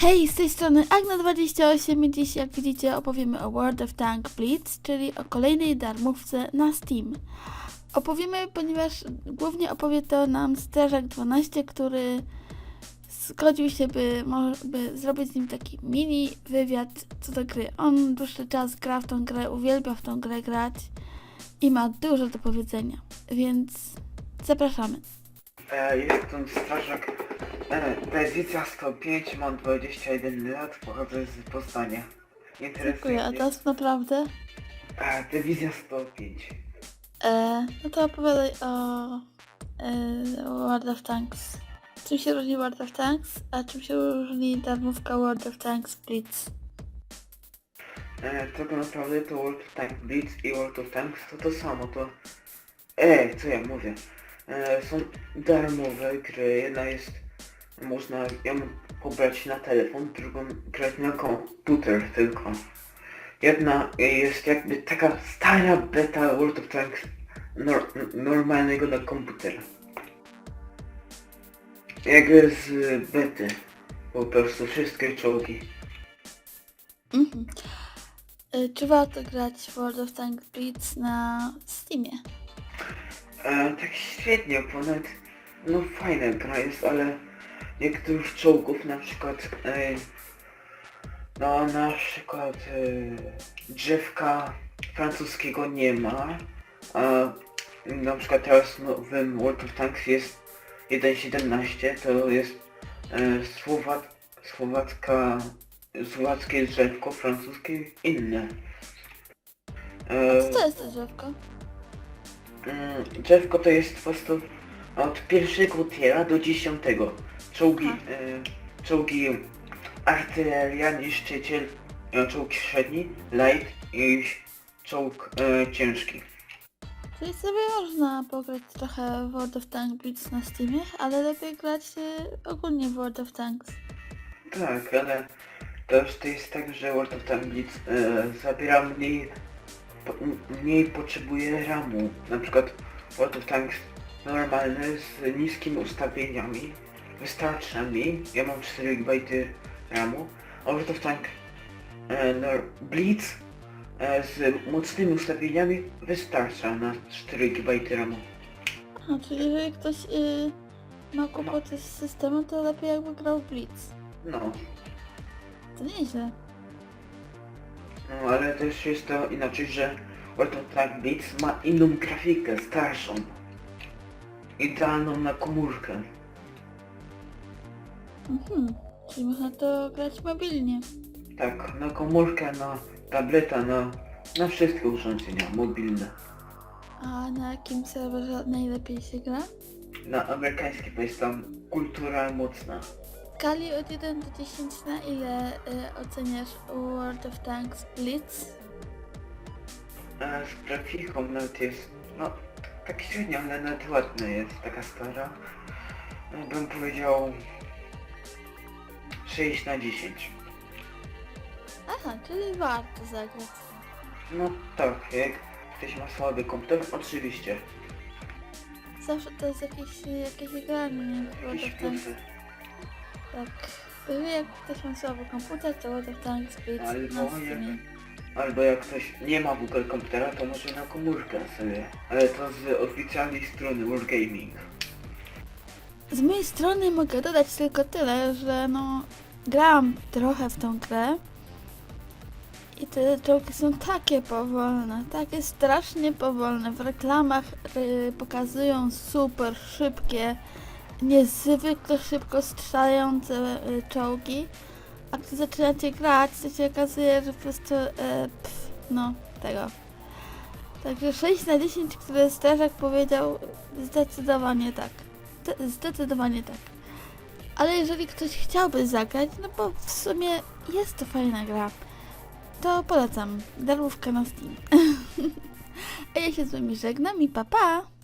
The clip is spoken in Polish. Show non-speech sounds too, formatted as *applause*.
Hej, z tej strony Agna28 i dziś jak widzicie opowiemy o World of Tank Blitz, czyli o kolejnej darmówce na Steam. Opowiemy, ponieważ głównie opowie to nam Strażak12, który zgodził się, by, by zrobić z nim taki mini wywiad co do gry. On dłuższy czas gra w tą grę, uwielbia w tą grę grać i ma dużo do powiedzenia, więc zapraszamy. E, jestem strażak e, Bezica 105, mam 21 lat, pochodzę z Poznania. Dziękuję, a teraz naprawdę? e, Dywizja 105. E, no to opowiadaj o, e, World of Tanks. Czym się różni World of Tanks, a czym się różni darmówka World of Tanks Blitz? E, tak naprawdę to World of Tank Blitz i World of Tanks to to samo, to... E, co ja mówię? E, są darmowe gry, jedna jest... Można ją pobrać na telefon, drugą grać na komputer tylko. Jedna jest jakby taka stara beta World of Tanks nor normalnego na komputer. Jak z bety. Po prostu wszystkie czołgi. Mhm. E, czy warto grać w World of Tanks Blitz na Steamie? E, tak świetnie, ponad no fajna gra jest, ale niektórych czołgów na przykład e, no na przykład e, drzewka francuskiego nie ma, a na przykład teraz w nowym World of Tanks jest 1.17, to jest e, Słowak, Słowacka, słowackie drzewko, francuskie inne. E, Co to jest to drzewko? Mm, Drzewko to jest po prostu od pierwszego tiera do dziesiątego. Czołgi, Aha. e, czołgi artyleria, niszczyciel, e, czołg średni, light i czołg e, ciężki. Czyli sobie można pograć trochę w World of Tanks Blitz na Steamie, ale lepiej grać e, ogólnie w World of Tanks. Tak, ale też to jest tak, że World of Tanks Blitz e, zabiera mniej, po, mniej potrzebuje ramu. Na przykład World of Tanks normalny z niskimi ustawieniami wystarcza mi, ja mam 4 GB ramu, a World of Tank e, no, Blitz e, z mocnymi ustawieniami wystarcza na 4 GB ramu. Aha, czyli jeżeli ktoś y, ma kłopoty z systemem, to lepiej jakby grał w Blitz. No, To nieźle. no ale też jest to inaczej, że of Tank Blitz ma inną grafikę, starszą. Idealną na komórkę. Mhm. Czyli można to grać mobilnie. Tak, na komórkę, na tableta, na, na wszystkie urządzenia mobilne. A na jakim serwerze najlepiej się gra? Na amerykański, bo jest tam kultura mocna. W skali od 1 do 10 na ile y, oceniasz World of Tanks Blitz? A z grafiką nawet jest, no, tak średnio, ale nawet ładna jest, taka stara. No, Bym powiedział 6 na 10. Aha, czyli warto zagrać. No tak, jak ktoś ma słaby komputer, oczywiście. Zawsze to jest jakieś, jakieś granie, nie? w World Jakieś of Tanks. plusy. Tak. Jak ktoś ma słaby komputer, to World of Tanks Albo na jak- Steamie. Albo jak ktoś nie ma w ogóle komputera, to może na komórkę sobie. Ale to z oficjalnej strony Wargaming. Z mojej strony mogę dodać tylko tyle, że no grałam trochę w tą grę i te czołgi są takie powolne, takie strasznie powolne. W reklamach y, pokazują super szybkie, niezwykle szybko strzelające y, czołgi, a gdy zaczynacie grać, to się okazuje, że po prostu y, pff, no tego. Także 6 na 10, które strażak powiedział, zdecydowanie tak. Zde- Zdecydowanie tak. Ale jeżeli ktoś chciałby zagrać, no bo w sumie jest to fajna gra, to polecam. Darmówka na Steam. *laughs* A ja się z wami żegnam i pa pa!